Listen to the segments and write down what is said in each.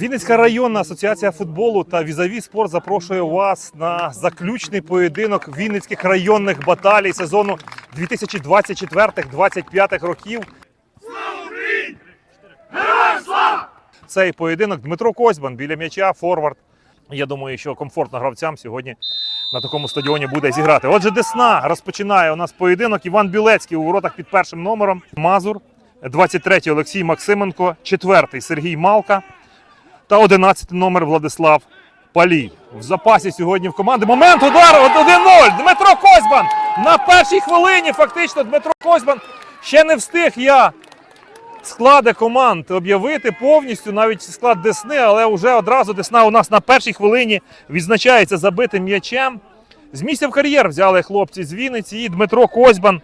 Вінницька районна асоціація футболу та візаві спорт запрошує вас на заключний поєдинок Вінницьких районних баталій сезону 2024-2025 років. Слава! Героїв слава! Цей поєдинок Дмитро Козьбан біля м'яча, форвард. Я думаю, що комфортно гравцям сьогодні на такому стадіоні буде зіграти. Отже, Десна розпочинає у нас поєдинок. Іван Білецький у воротах під першим номером. Мазур, 23-й Олексій Максименко, 4-й Сергій Малка та 11-й номер Владислав Палій. В запасі сьогодні в команди. Момент удару 1-0. Дмитро Козьбан на першій хвилині. Фактично Дмитро Козьбан ще не встиг я склади команд об'явити повністю, навіть склад Десни, але вже одразу Десна у нас на першій хвилині відзначається забитим м'ячем. З місця в кар'єр взяли хлопці з Вінниці і Дмитро Козьбан.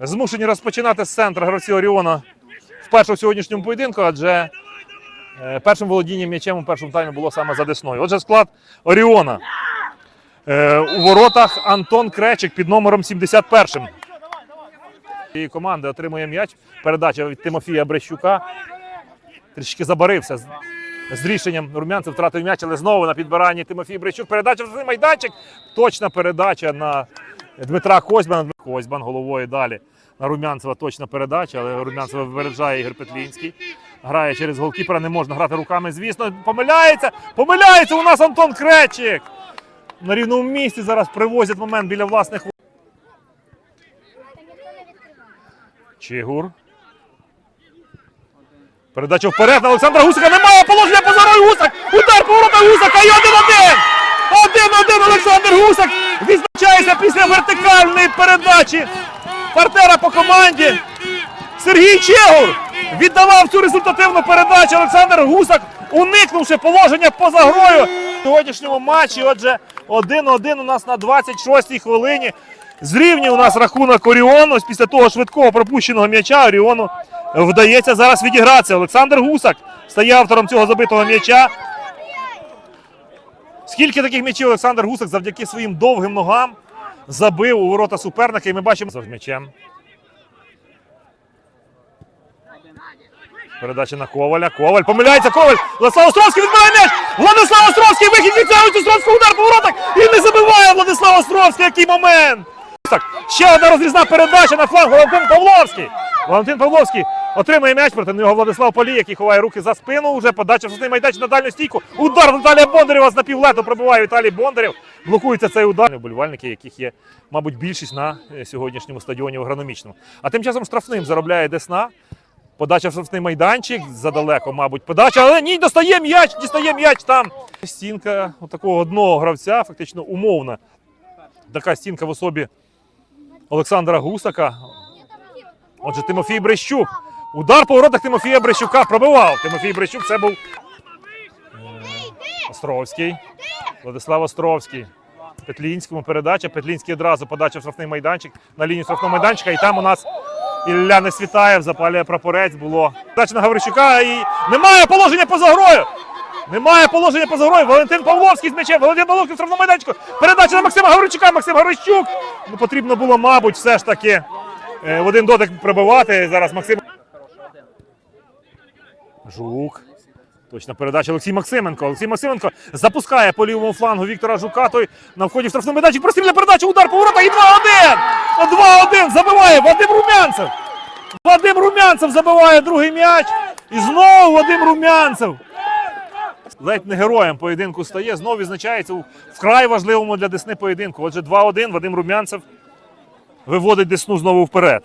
Змушені розпочинати з центра гравці Оріона в сьогоднішньому поєдинку, адже першим володінням м'ячем у першому таймі було саме за Десною. Отже, склад Оріона. Е, У воротах Антон Кречик під номером 71. І команда отримує м'яч. Передача від Тимофія Брещука. Трішки забарився з рішенням румянцев втратив м'яч, але знову на підбиранні Тимофій Брещук. Передача в майданчик. Точна передача на Дмитра Козьбана. Козьбан головою далі. На Румянцева точна передача, але Румянцева випереджає Ігор Петлінський. Грає через голкіпера, не можна грати руками, звісно. Помиляється! Помиляється у нас Антон Кречик! На рівному місці зараз привозять момент біля власних. Чигур. Передача вперед на Олександра Гусака. Немає положення позорою Гусак. Удар поворота Гусака і 1-1. 1-1 Олександр Гусак відзначається після вертикальної передачі партнера по команді. Сергій Чегур віддавав цю результативну передачу. Олександр Гусак, уникнувши положення поза грою в сьогоднішньому матчі. Отже, 1-1 у нас на 26-й хвилині. Зрівнює у нас рахунок Оріону. Після того швидкого пропущеного м'яча Оріону вдається зараз відігратися. Олександр Гусак стає автором цього забитого м'яча. Скільки таких м'ячів Олександр Гусак завдяки своїм довгим ногам забив у ворота суперника, і ми бачимо з м'ячем. Передача на Коваля. Коваль помиляється. Коваль. Владислав Островський відбирає м'яч. Владислав Островський вихід від Островського удар по воротах. І не забиває Владислав Островський. Який момент. Так, ще одна розрізна передача на фланг. Валентин Павловський. Валентин Павловський отримує м'яч проти нього Владислав Полій, який ховає руки за спину. Уже подача в штрафний майданчик на дальню стійку. Удар Віталія Бондарєва з напівлету пробиває Віталій Бондарєв. Блокується цей удар. Вболівальники, яких є, мабуть, більшість на е, сьогоднішньому стадіоні агрономічному. А тим часом штрафним заробляє Десна. Подача в штрафний майданчик задалеко, мабуть, подача, але ні, достає м'яч, дістає м'яч там. Стінка такого одного гравця, фактично умовна. Така стінка в особі Олександра Гусака. Отже, Тимофій Брещук. Удар по воротах Тимофія Брещука пробивав. Тимофій Брещук це був е, Островський. Владислав Островський. Петлінському передача. Петлінський одразу подача в штрафний майданчик на лінію штрафного майданчика. І там у нас Ілля не світає, запалює прапорець. Було Дача на Гаврищука. І немає положення поза грою. Немає положення поза грою. Валентин Павловський з м'ячем. Валентин Павловський в штрафному майданчику. Передача на Максима Гаврищука. Максим Гаврищук. Ну, потрібно було, мабуть, все ж таки е, в один дотик пробивати. Зараз Максим. Жук. Точна передача Олексій Максименко. Олексій Максименко запускає по лівому флангу Віктора Жука. Той на вході в штрафний майданчик. Прострільна передача, удар по воротах і 2-1! 2-1 забиває Вадим Румянцев. Вадим Румянцев забиває другий м'яч. І знову Вадим Румянцев. Ледь не героєм поєдинку стає. Знову відзначається у вкрай важливому для Десни поєдинку. Отже, 2-1 Вадим Румянцев виводить Десну знову вперед.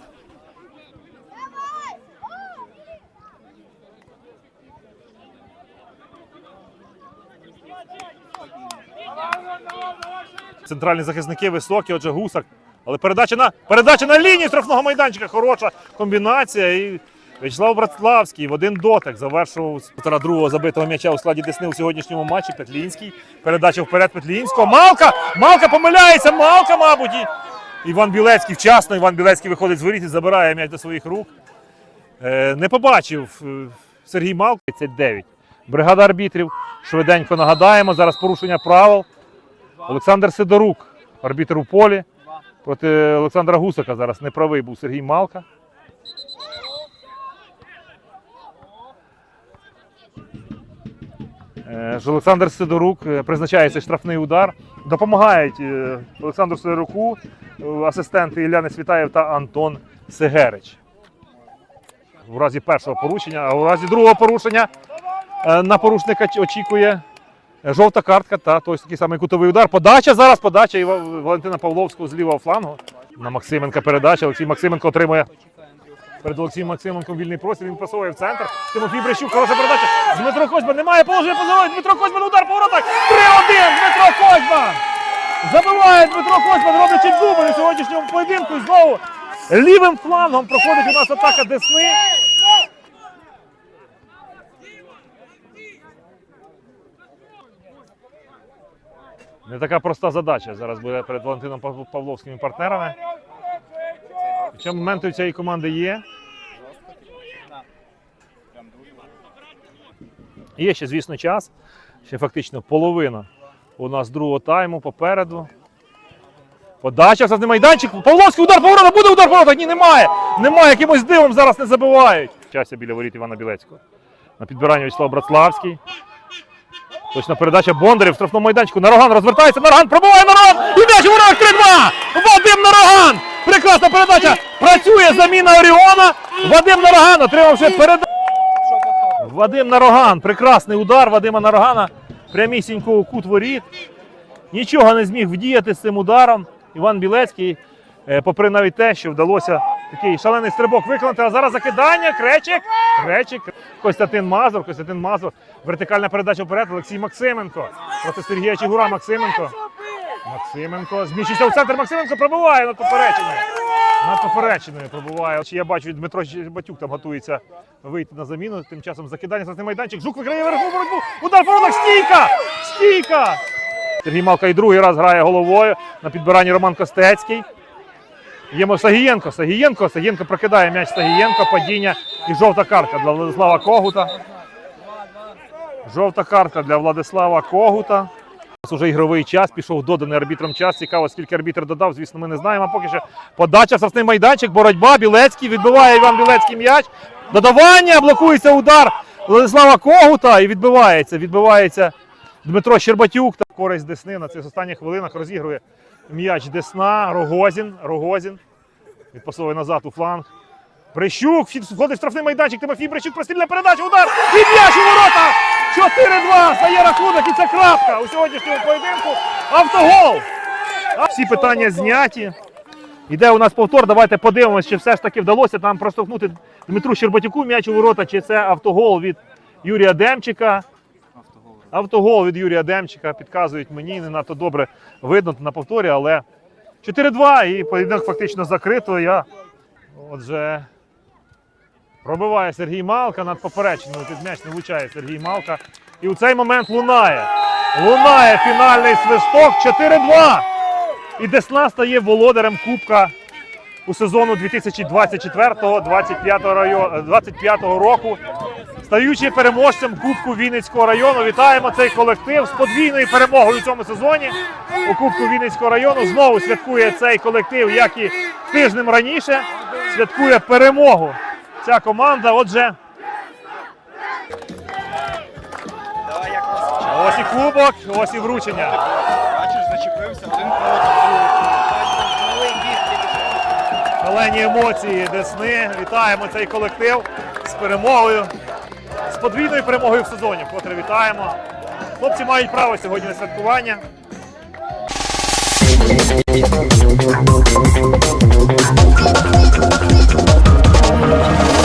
Центральні захисники високі, отже, гусак. Але передача на передача на лінію штрафного майданчика. Хороша комбінація. І В'ячеслав Братславський в один дотик завершував з другого забитого м'яча у складі Десни у сьогоднішньому матчі. Петлінський. Передача вперед Петлінського. Малка! Малка помиляється! Малка, мабуть! І Іван Білецький вчасно. Іван Білецький виходить з воріт і забирає м'яч до своїх рук. Е, Не побачив е, Сергій Малко. 39. Бригада арбітрів. Швиденько нагадаємо. Зараз порушення правил. Олександр Сидорук, арбітр у полі. Проти Олександра Гусака зараз неправий був Сергій Малка. Е, Олександр Сидорук е, призначає цей штрафний удар. Допомагають е, Олександру Сидоруку асистенти Ілля Несвітаєв та Антон Сегерич. У разі першого порушення, а у разі другого порушення на порушника очікує жовта картка та той такий самий кутовий удар. Подача зараз подача Іва- Валентина Павловського з лівого флангу. На Максименка передача. Олексій Максименко отримує Перед Олексієм Максименком вільний простір, він пасує в центр. Тимофій Брещук, хороша передача. Дмитро Козьман немає положення позорою. Дмитро Козьман удар по воротах. 3-1. Дмитро Козьман. Забиває Дмитро Козьман, роблячи дубль у сьогоднішньому поєдинку. І знову лівим флангом проходить у нас атака Десни. Не така проста задача зараз буде перед Валентином Пав- Павловськими партнерами. Хоча моменти у цієї команди є. Є ще, звісно, час. Ще фактично половина у нас другого тайму попереду. Подача в майданчик. Павловський удар поворота. Буде удар поворота. Ні, немає. Немає. Якимось дивом зараз не забивають. Чася біля воріт Івана Білецького. На підбиранні Вячеслав Братславський. Точна передача Бондарів в штрафному майданчику. Нароган розвертається. Нароган пробиває Нароган. І м'яч у воротах 3-2. Вадим Нароган. Прекрасна передача. Працює заміна Оріона. Вадим Нароган отримавши передачу. Вадим Нароган. Прекрасний удар Вадима Нарогана. Прямісінько у кут воріт. Нічого не зміг вдіяти з цим ударом. Іван Білецький, е, попри навіть те, що вдалося такий шалений стрибок виконати. А зараз закидання. Кречик. Кречик. Костянтин Мазур. Костянтин Мазур. Вертикальна передача вперед. Олексій Максименко. Проти Сергія Чигура. Максименко. Максименко. Зміщується в центр. Максименко пробиває над поперечиною. Над поперечиною пробуває. Я бачу, Дмитро Батюк там готується вийти на заміну. Тим часом закидання за майданчик. Жук виграє верху боротьбу. Удар воротах. Стійка! Стійка! Сергій Малка і другий раз грає головою на підбиранні Роман Костецький. Є Сагієнко. Сагієнко. Сагієнко прокидає м'яч Сагієнко. Падіння і жовта картка для Владислава Когута. Жовта картка для Владислава Когута. Нас уже ігровий час, пішов доданий арбітром час. Цікаво, скільки арбітр додав, звісно, ми не знаємо. Поки що подача в майданчик, боротьба, Білецький, відбиває Іван Білецький м'яч. Додавання, блокується удар Владислава Когута і відбивається. Відбивається Дмитро Щербатюк. Та користь Десни на цих останніх хвилинах розігрує м'яч Десна, Рогозін. Рогозін. Відпасовує назад у фланг. Вхід- входить в штрафний майданчик. Тимофій Брещук прострільна передача. Удар! І м'яч у ворота! 4-2 стає рахунок і це крапка у сьогоднішньому поєдинку. Автогол! Всі питання зняті. Іде у нас повтор. Давайте подивимося, чи все ж таки вдалося там проштовхнути Дмитру Щербатюку м'яч у ворота, чи це автогол від Юрія Демчика. Автогол від Юрія Демчика підказують мені, не надто добре видно на повторі, але 4-2 і поєдинок фактично закрито. Я отже пробиває Сергій Малка над поперечиною. Під м'яч влучає Сергій Малка. І у цей момент лунає. Лунає фінальний свисток 4-2. І Десна стає володарем Кубка у сезону 2024-2025 району- 25 року. Стаючи переможцем Кубку Вінницького району, вітаємо цей колектив з подвійною перемогою у цьому сезоні. У Кубку Вінницького району знову святкує цей колектив, як і тижнем раніше. Святкує перемогу. Ця команда. Отже, ось і кубок, ось і вручення. Бачиш, зачепився один Шалені емоції Десни. Вітаємо цей колектив з перемогою. З подвійною перемогою в сезоні. Вкотре вітаємо. Хлопці мають право сьогодні на святкування. Thank